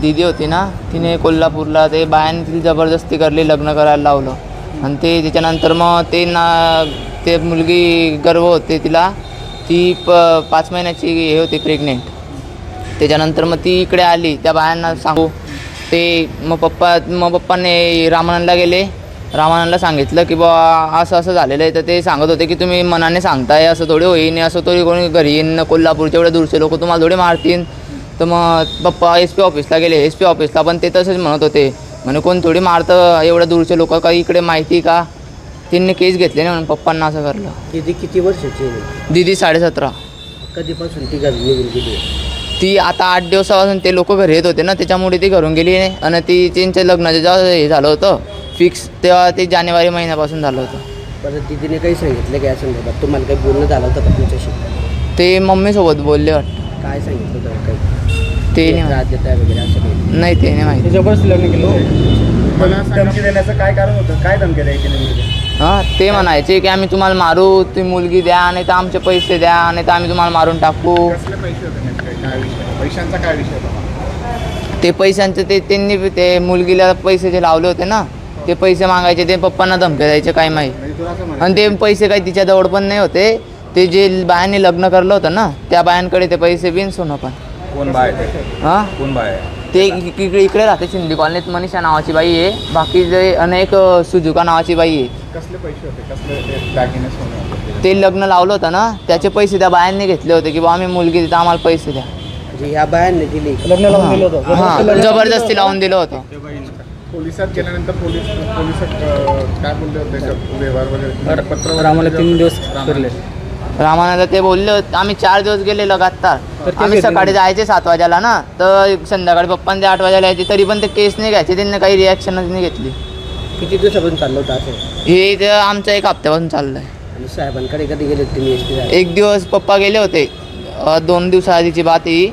दिदी होती ना तिने कोल्हापूरला ते बायाने तिला जबरदस्ती करली लग्न करायला लावलं. आणि ते त्याच्यानंतर मग ते ना ते मुलगी गर्व होते तिला. ती प पाच महिन्याची हे होती प्रेग्नेंट त्याच्यानंतर मग ती इकडे आली त्या बायांना सांगू. ते मग पप्पा मग पप्पाने रामानंदला गेले. रामानंदला सांगितलं की बा असं असं झालेलं आहे. तर ते सांगत होते की तुम्ही मनाने सांगताय असं थोडी होईन असं थोडी कोणी घरी येईन कोल्हापूरचे एवढे दूरचे लोक तुम्हाला थोडे मारतील. तर मग पप्पा एस पी ऑफिसला गेले. एस पी ऑफिसला पण ते तसंच म्हणत होते. म्हणे कोण थोडी मारतं? एवढ्या दूरचे लोक काही इकडे माहिती का? त्यांनी केस घेतले नाही म्हणून पप्पांना असं करलं किती किती वर्षाची आहे? दिदी साडेसतरा. कधीपासून ती घरी निघून गेली ती आता आठ दिवसापासून ते लोक घरी येत होते ना त्याच्यामुळे ती घरून गेली नाही. आणि ती त्यांच्या लग्नाचं जेव्हा हे झालं होतं फिक्स तेव्हा ते जानेवारी महिन्यापासून झालं होतं. परत तिने काही सांगितलं का या संदर्भात? तुम्हाला काही बोलणं झालं होतं का तुमच्याशी? ते मम्मीसोबत बोलले वाटतं. काय सांगितलं होतं काही? ते नाही त्रास देताय वगैरे असं काही? माहिती. नाही ते नाही माहिती. जबरदस्ती लग्न केलं. मला धमकी देण्याचं काय कारण होतं? काय धमकी द्यायची नेमकी? हां ते म्हणायचे की आम्ही तुम्हाला मारू ती मुलगी द्या नाही तर आमचे पैसे द्या नाही तर आम्ही तुम्हाला मारून टाकू. कसले पैसे होते नेमके? काय विषय? पैशांचा काय विषय होता? ते पैशांचे ते त्यांनी ते मुलगीला पैसे जे लावले होते ना ते पैसे मागायचे ते पप्पांना धमके द्यायचे काय माहीत. म्हणजे तुला असं म्हणायचं आणि ते पैसे काही तिच्याजवळ पण नाही होते. ते जे बायांनी लग्न करलं होतं ना त्या बायांकडे ते पैसे बिन सोनं पण. कोण बाय ते? हां? कोण बाय? ते इक- इकडे इकडे राहते शिंदे कॉलनीत मनीषा नावाची बाई आहे. बाकी जे अनेक सुजुका नावाची बाई आहे. कसले पैसे होते? कसले ते दागिने सोने होते ते लग्न लावलं होतं ना त्याचे पैसे त्या बायांनी घेतले होते की बा आम्ही मुलगी देतो आम्हाला पैसे द्या. म्हणजे ह्या बायांनी दिली. लग्न लावून दिलं होतं. हां. जबरदस्ती लावून दिलं होतं. पोलिसात गेल्यानंतर पोलीस पोलीस अं, काय बोलले होते? व्यवहार वगैरे? पत्र आम्हाला तीन दिवस रामानंद ते बोलले होते आम्ही चार दिवस गेले लगातार तर आम्ही सकाळी जायचे सात वाजायला ना. तर संध्याकाळी पप्पांनी ते आठ वाजायला यायचे. तरी पण ते केस नाही घ्यायचे. त्यांनी काही रिॲक्शनच नाही घेतली. किती दिवसापासून चाललं होतं असं? हे ते आमचं एक हप्त्यापासून चाललं आहे आणि साहेबांकडे कधी गेले तुम्ही एस टी एक दिवस पप्पा गेले होते. अ, दोन दिवसाआधीची बात ही.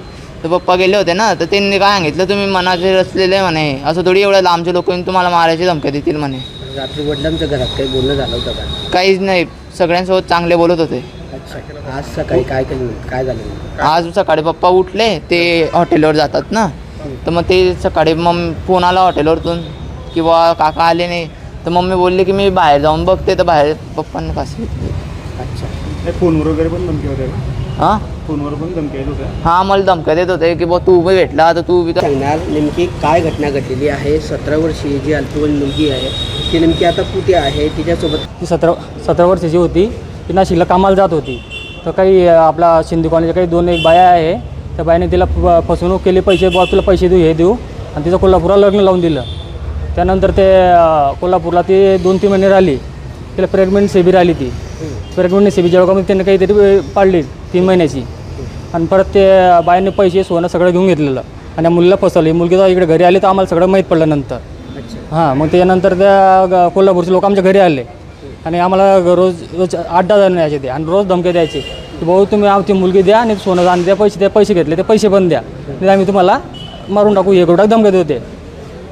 तर पप्पा गेले होते ना. तर त्यांनी काय सांगितलं तुम्ही मनाचे रचलेले म्हणे. असं थोडी एवढ्या लांबचे लोक येऊन तुम्हाला मारायची धमक्या देतील म्हणे. रात्री वडिलांच्या घरात काही बोलणं झालं होतं का? काहीच नाही. सगळ्यांसोबत चांगले बोलत होते. अच्छा. आज सकाळी काय केलं? काय झालं? आज सकाळी पप्पा उठले ते हॉटेलवर जातात ना. तर मग ते सकाळी मग फोन आला हॉटेलवरतून की बा काका आले नाही. तर मम्मी बोलले की मी बाहेर जाऊन बघते तर बाहेर पप्पांनी फाशी घेतली. अच्छा. नाही, फोनवर वगैरे पण धमकी होते का? हां? फोनवर पण धमकी येत होत्या? हां मला धमक्या देत होते की बा तू बी भेटला तर तू बी तर सांगणार नेमकी काय घटना घडलेली आहे? सतरा वर्षीय जी अल्पवयीन मुलगी आहे ती नेमकी आता कुठे आहे? तिच्यासोबत ती सतरा सतरा वर्षाची होती. ती नाशिकला कामाला जात होती. तर काही आपला शिंदे कॉलेजच्या काही दोन एक बाया आहे त्या बायाने तिला फसवणूक केली पैसे बुवा तुला पैसे देऊ हे देऊ. आणि तिचं कोल्हापूरला लग्न लावून दिलं. त्यानंतर ते कोल्हापूरला ती दोन तीन महिने राहिली. तिला प्रेग्नंट सेबी राहिली ती. प्रेग्नंट सेबी जेव्हा त्यांनी काहीतरी पाडली तीन महिन्याची. आणि परत ते बायांनी पैसे सोनं सगळं घेऊन घेतलेलं. आणि मुलीला फसवली. मुलगी जेव्हा इकडे घरी आली तर आम्हाला सगळं माहीत पडलं नंतर. अच्छा. हां मग त्याच्यानंतर त्या कोल्हापूरचे लोक आमच्या घरी आले. आणि आम्हाला रोज रोज आठ दहा जण यायचे ते. आणि रोज धमके द्यायचे. की भाऊ तुम्ही आमची मुलगी द्या आणि सोनं आणि द्या पैसे ते पैसे घेतले ते पैसे पण द्या. नाही आम्ही तुम्हाला मारून टाकू. हे करू धमके देते होते.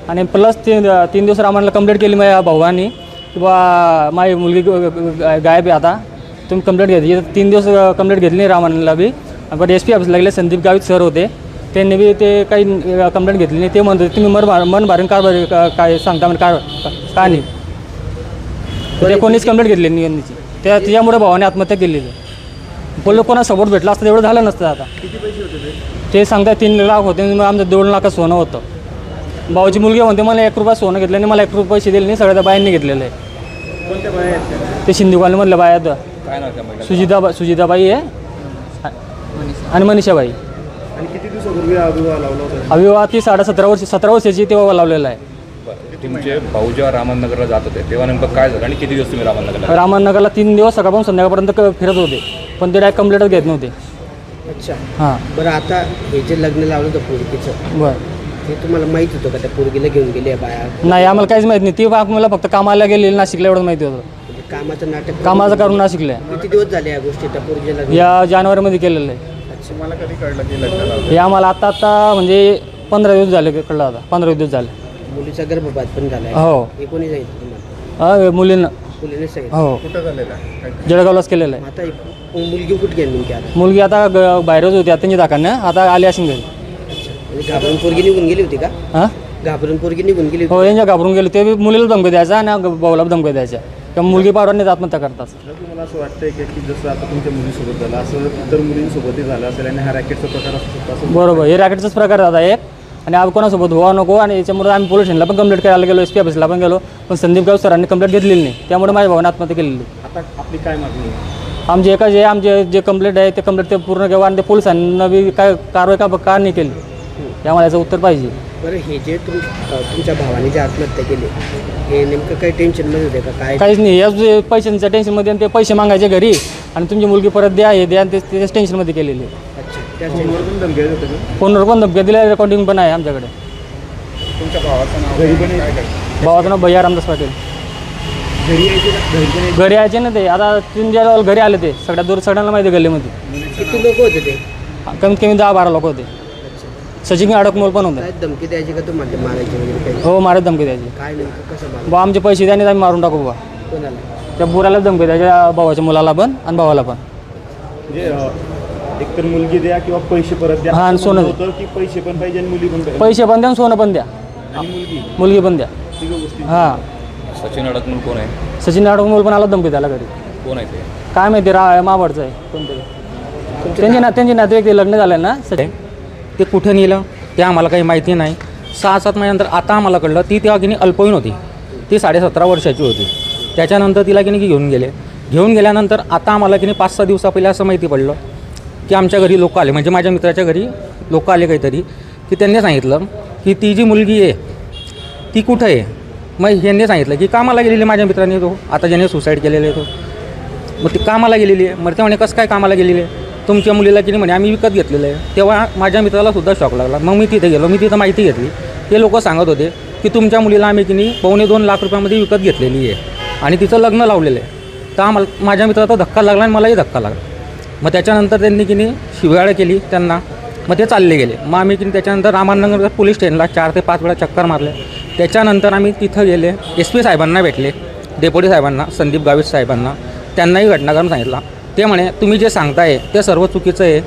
आणि प्लस तीन तीन दिवस आम्हाला कंप्लेंट केली माझ्या भावानी. की बा माझी मुलगी गायब आहे आता. तुम्ही कंप्लेंट घेतली. तीन दिवस कंप्लेंट घेतली नाही रामानला बी. बट एस पी ऑफिसला लागले संदीप गावित सर होते. त्यांनी बी ते काही कंप्लेंट घेतली नाही. ते म्हणत होते तुम्ही मन मन भरून कार काय सांगता म्हणजे काय का- काय नाही? तर ते कोणीच कंप्लेंट घेतली नाही यांनीची. त्या त्याच्यामुळे भावाने आत्महत्या केलेली. बोललो कोणा सपोर्ट भेटला असतं तेवढं झालं नसतं आता. ते? सांगतात तीन लाख होते मग आमचं दोन लाखात सोनं होतं. भाऊची मुलगी म्हणते मला एक रुपया सोनं घेतलं नाही मला एक रुपये पैसे दिले नाही सगळ्या बायांनी घेतलेलं आहे? ते शिंदे कॉलनीमधल्या बाया आहेत. काय नाव त्या महिला सुजिता सुजिताबाई आहे. आणि मनीषाबाई. आणि किती दिवसापूर्वी विवाह लावला होता? अविवाह ती साडे सतरा वर्ष सतरा वर्षाची तेव्हा लावलेला आहे. तुमचे भाऊ जेव्हा रामनगरला जात होते. तेव्हा नेमकं काय झालं आणि किती दिवस तुम्ही रामनगरला रामनगरला तीन दिवस सकाळपासून संध्याकाळपर्यंत क- फिरत होते. पण ते डायरेक्ट कंप्लेंटच घेत नव्हते. अच्छा. हां. बरं आता हे जे लग्न लावलं होतं पोरगीचं बरं. ते तुम्हाला माहीत होतं का? त्या पोरगीला घेऊन गेले या बाया? नाही आम्हाला काहीच माहीत नाही. ती मला फक्त कामाला गेलेली नाशिकला एवढं माहिती होतं. म्हणजे कामाचं नाटक कामाचं करून नाशिकला. आहे. किती दिवस झाले या गोष्टी त्या पोरगीला या जानेवारीमध्ये केलेलं आहे. अच्छा मला कधी कळलं की लग्न लावलं? हे आम्हाला आत्ता आत्ता म्हणजे पंधरा दिवस झाले कळलं आता. पंधरा दिवस झाले. मुलीचा गर्भपात पण झालाय. हो. कोणी सांगितलं तुम्हाला? हा मुलींना. मुलीने सांगितलं. हो. कुठं झालेलं आहे? काय- जळगावलाच केलेलं आहे. आता मुलगी कुठे गेली नेमकी आता? मुलगी आता ग- बाहेरच होती आता त्यांची दाखवणं आता आली असेल घरी. म्हणजे घाबरून पोरगी निघून गेली होती का? हां? घाबरून पोरगी निघून गेली होती हो यांच्या घाबरून गेलो. ते बी मुलीला धमकी द्यायचा आणि भाऊला धमकी द्यायच्या. त्या मुलगी पावरांनी आत्महत्या करतात तुम्हाला असं वाटतंय की की जसं आता तुमच्या मुलीसोबत झालं असं इतर मुलींसोबतही झालं असेल आणि हा रॅकेटचा प्रकार असू शकतो असं? बरोबर. हे रॅकेटचाच प्रकार आता एक. आणि आपण कोणासोबत व्हा नको. आणि याच्यामुळे आम्ही पोलीस स्टेशनला पण कंप्लेंट करायला गेलो एस पी ऑफिसला पण गेलो. पण संदीप गाव सरांनी कंप्लेंट घेतलेली नाही. त्यामुळे माझ्या भावाने आत्महत्या केलेली. आता आपली काय मागणी आहे? आमचे एका जे आमचे जे कंप्लेंट आहे ते कंप्लेंट ते पूर्ण केव्हा आणि ते पोलिसांना बी काय कारवाई का का नाही केली. त्यामुळे याचं उत्तर पाहिजे. बरं हे जे तुम तुमच्या भावाने जे आत्महत्या केली हे नेमकं काही टेन्शनमध्ये होते का? काय काहीच नाही. याच जे पैशांच्या टेन्शनमध्ये आणि ते पैसे मागायचे घरी आणि तुमची मुलगी परत द्या हे द्या आणि ते त्याच्याच टेन्शनमध्ये केलेली आहे. फोनवर पण धमकी देत होते का? फोनवर पण धमक्या दिल्या रेकॉर्डिंग पण आहे आमच्याकडे. तुमच्या भावाचं नाव घरी पण काय काय भावाचं नाव भैया रामदास पाटील. घरी यायचे का? घरी पण यायचे? घरी यायचे ना ते. आता तीन ज्या घरी आले ते. सगळ्यात दूर सगळ्यांना माहिती आहे गल्लीमध्ये. किती लोक होते ते? कमीत कमी दहा बारा लोक होते. सचिन अडकमोल पण होते. काय धमकी द्यायची का तुम्हाला? मारायची वगैरे काही? हो मारत धमकी द्यायची. काय नेमकं? कसं मार बा आमचे पैसे द्या आणि आम्ही मारून टाकू बा कोणाला? त्या बुराला धमकी द्यायच्या भावाच्या मुलाला पण आणि भावाला पण. म्हणजे अं, एकतर मुलगी द्या किंवा पैसे परत द्या. हा, आणि सोनं होतं की पैसे पण पाहिजे आणि मुली पण पाहिजे. पैसे पण द्या आणि सोनं पण द्या. आणि मुलगी. मुलगी पण द्या. तिघं गोष्टी. हां. सचिन अडकमूल कोण आहे? सचिन अडकमोल पण आला धमकी द्यायला घरी. कोण आहे ते? काय माहिती रा मावडचं आहे. कोणतरी. त्यांचे ना त्यांचे नातेवाईक ते लग्न झालं ना सचिन? ते कुठे नेलं? ते आम्हाला काही माहिती नाही. सहा सात महिन्यानंतर आता आम्हाला कळलं ती तेव्हा की नाही अल्पवयीन होती. ती साडेसतरा वर्षाची होती. त्याच्यानंतर तिला की नाही घेऊन गेले. घेऊन गेल्यानंतर आता आम्हाला की नाही पाच सहा दिवसा पहिले असं माहिती पडलं. की आमच्या घरी लोक आले. म्हणजे माझ्या मित्राच्या घरी लोक आले काहीतरी की त्यांनी सांगितलं की ती जी मुलगी आहे ती कुठं आहे? मग ह्यांनी सांगितलं की कामाला गेलेली माझ्या मित्राने तो. आता ज्याने सुसाईड केलेले आहे तो. मग ती कामाला गेलेली आहे. मग ते म्हणे कसं काय कामाला गेलेली आहे? तुमच्या मुलीला की नाही म्हणे आम्ही विकत घेतलेलं आहे. तेव्हा माझ्या मित्राला सुद्धा शॉक लागला. मग मी तिथे गेलो. मी तिथं माहिती घेतली. ते लोक सांगत होते की तुमच्या मुलीला आम्ही की नाही पावणे दोन लाख रुपयामध्ये विकत घेतलेली आहे. आणि तिचं लग्न लावलेलं आहे. तर आम्हाला माझ्या मित्राचा धक्का लागला आणि मलाही धक्का लागला. मग त्याच्यानंतर त्यांनी की नाही शिवगाळ केली त्यांना. मग ते चालले गेले. मग आम्ही की त्याच्यानंतर रामानगर पोलीस स्टेशनला चार ते पाच वेळा चक्कर मारले. त्याच्यानंतर आम्ही तिथं गेले. एस पी साहेबांना भेटले. डेपोटी साहेबांना संदीप गावित साहेबांना. त्यांनाही घटनाक्रम सांगितला. ते म्हणे तुम्ही जे सांगताय ते सर्व चुकीचं आहे.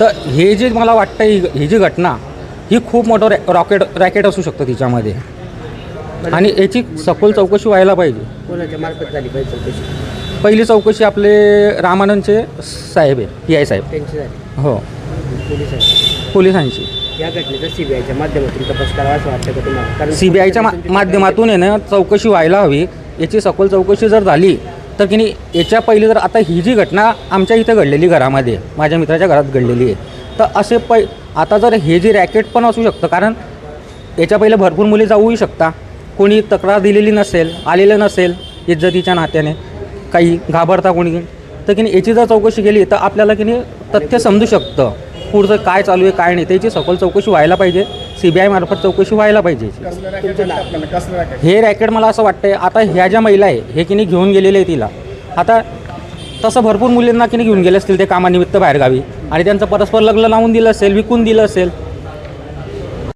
तर हे जे मला वाटतं ही ही जी घटना ही खूप मोठं रॅ रॉकेट रॅकेट असू शकतं तिच्यामध्ये. आणि याची सखोल चौकशी व्हायला पाहिजे. पहिली चौकशी आपले रामानंदचे साहेब आहे पी आय साहेब. त्यांची झाली. हो. पोलिसांची. पोलिसांची. या घटनेचा सीबीआयच्या माध्यमातून तपास करावा असं वाटतं का तुम्हाला? कारण सी बी आयच्या मा माध्यमातून आहे ना चौकशी व्हायला हवी. याची सखोल चौकशी जर झाली तर की नाही याच्या पहिली जर आता ही जी घटना आमच्या इथं घडलेली घरामध्ये माझ्या मित्राच्या घरात घडलेली आहे तर असे पै आता जर हे जे रॅकेट पण असू शकतं कारण याच्या पहिले भरपूर मुली जाऊही शकता. कोणी तक्रार दिलेली नसेल आलेलं नसेल इज्जतीच्या नात्याने. काही घाबरता कोणी? तर की नाही याची जर चौकशी केली तर आपल्याला की नाही तथ्य समजू शकतं. पुढचं काय चालू आहे काय नाही त्याची सखोल चौकशी व्हायला पाहिजे. सी बी आयमार्फत चौकशी व्हायला पाहिजे. हे रॅकेट मला असं वाटतंय आता ह्या ज्या महिला आहे हे की नाही घेऊन गेलेले आहे तिला. आता तसं भरपूर मुलींना की नाही घेऊन गेले असतील ते कामानिमित्त बाहेरगावी. आणि त्यांचं परस्पर लग्न लावून दिलं असेल विकून दिलं असेल